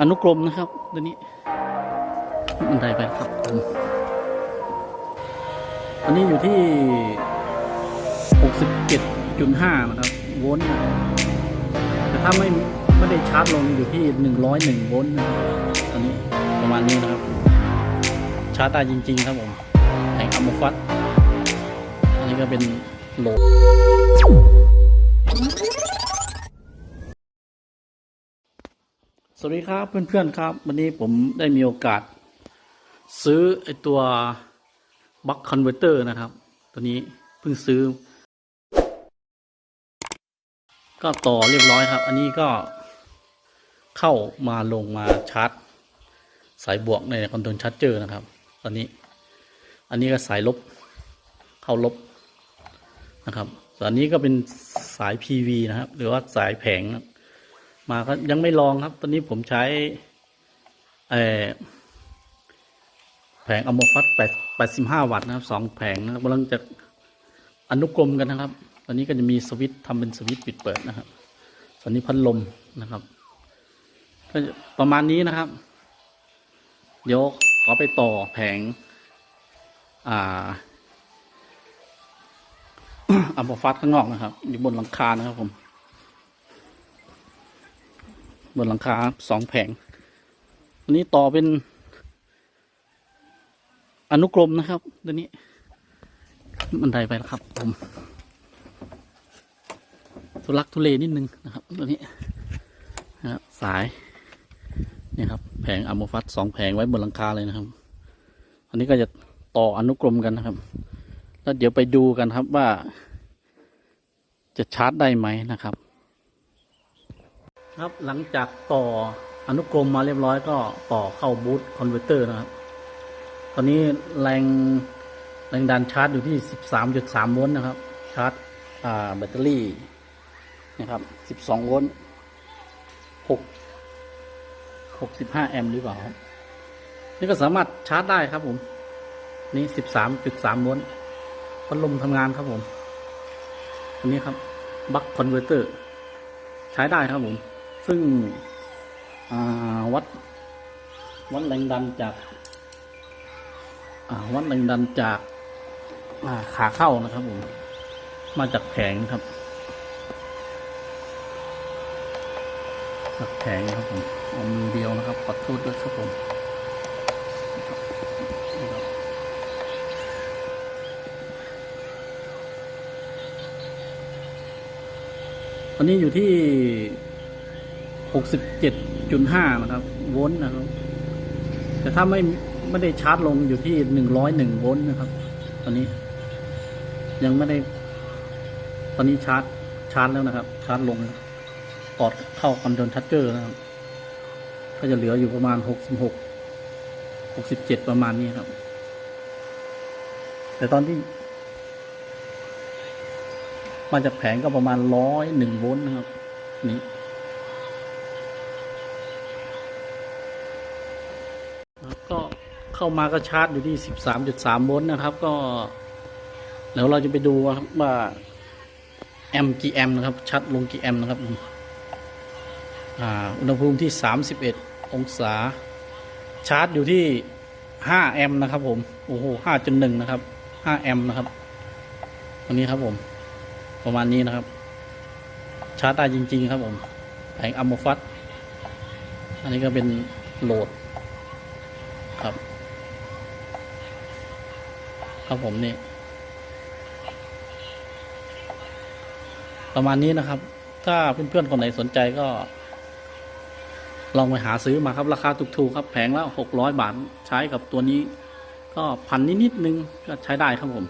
อนุกรมนะครับตัวนี้บันไดไปครับอันนี้อยู่ที่ 67.5 นะครับ โวลต์นะครับแต่ถ้าไม่ไม่ได้ชาร์จลงอยู่ที่ 101 โวลต์นะครับตอนนี้ประมาณนี้นะครับ ชาร์จได้จริง ๆ ครับผมแผงอัมโมฟัตอันนี้ก็เป็นโหลด สวัสดีครับเพื่อนๆครับ วันนี้ผมได้มีโอกาส ซื้อไอตัวบัคคอนเวอร์เตอร์นะครับ ตัวนี้เพิ่งซื้อ ก็ต่อเรียบร้อยครับ อันนี้ก็เข้ามาลงมาชาร์จ สายบวกในคอนโทรลชาร์จเจอร์นะครับ ตอนนี้ อันนี้ก็สายลบเข้าลบนะครับส่วนอันนี้ก็เป็นสาย PV นะครับ หรือว่าสายแผงนะ มาก็ยังไม่ลองครับ ตอนนี้ผมใช้แผงอะโมฟัตแปดแปดสิบห้าวัตต์นะครับสองแผงนะครับกำลังจะอนุกรมกันนะครับ ตอนนี้ก็จะมีสวิตช์ทำเป็นสวิตช์ปิดเปิดนะครับ ตอนนี้พัดลมนะครับก็ประมาณนี้นะครับ เดี๋ยวขอไปต่อแผง อ่าอะโมฟัตข้างนอกนะครับ อยู่บนหลังคานะครับผม บนหลังคาสองแผง อันนี้ต่อเป็น อนุกรมนะครับตัวนี้บันไดไปแล้วครับผมทุลักทุเลนิดนึงนะครับตัวนี้นะครับสายนี่ครับ แผงอะโมฟัสสองแผงไว้บนหลังคาเลยนะครับ อันนี้ก็จะต่ออนุกรมกันนะครับ แล้วเดี๋ยวไปดูกันครับว่า จะชาร์จได้ไหมนะครับ ครับหลังจากต่ออนุกรมมาเรียบร้อยก็ต่อเข้าบูตคอนเวอร์เตอร์นะครับ ตอนนี้แรงแรงดันชาร์จอยู่ที่ 13.3 โวลต์นะครับ ชาร์จแบตเตอรี่นะครับ 12 โวลต์6 65 แอมป์หรือเปล่าครับนี่ก็สามารถชาร์จได้ครับผม นี่ 13.3 โวลต์พัดลมทำงานครับผม อันนี้ครับบัคคอนเวอร์เตอร์ ใช้ได้ครับผม ซึ่งวัดวัดแรงดันจากาวัดแรงดันจากาขาเข้านะครับผม มาจากแผงครับ จากแผงครับผมเอามือเดียวนะครับขอโทษด้วยครับผมนี่ครับอันนี้อยู่ที่ 67.5 นะครับ โวลต์นะครับ แต่ถ้าไม่ไม่ได้ชาร์จลงอยู่ที่ 101 โวลต์นะครับ ตอนนี้ ยังไม่ได้ ตอนนี้ชาร์จชาร์จแล้วนะครับ ชาร์จลงกอดเข้าคอนโทรลชัตเจอร์นะครับ ก็จะเหลืออยู่ประมาณ 66 67 ประมาณนี้ครับ แต่ตอนที่มาจากแผงก็ประมาณ 101 โวลต์นะครับ นี้ ครับก็ เข้ามาก็ชาร์จอยู่ที่ 13.3 โวลต์นะครับ ก็เดี๋ยวเราจะไปดูครับว่าแอมกี่แอมนะครับ ชัดลงกี่แอมนะครับอ่าอุณหภูมิที่ 31 องศา ชาร์จอยู่ที่ 5 แอมป์นะครับผม โอ้โห 5.1 นะครับ 5 แอมป์นะครับตัวนี้ครับผม ประมาณนี้นะครับ ชาร์จได้จริง ๆ ครับผมแผงอัมโมฟัตอันนี้ก็เป็นโหลดครับ ครับผมนี่ ประมาณนี้นะครับ ถ้าเพื่อนๆคนไหนสนใจก็ ลองไปหาซื้อมาครับ ราคาถูกๆครับแผงละหกร้อยบาทใช้กับตัวนี้ ก็พันนิดๆนึงก็ใช้ได้ครับผม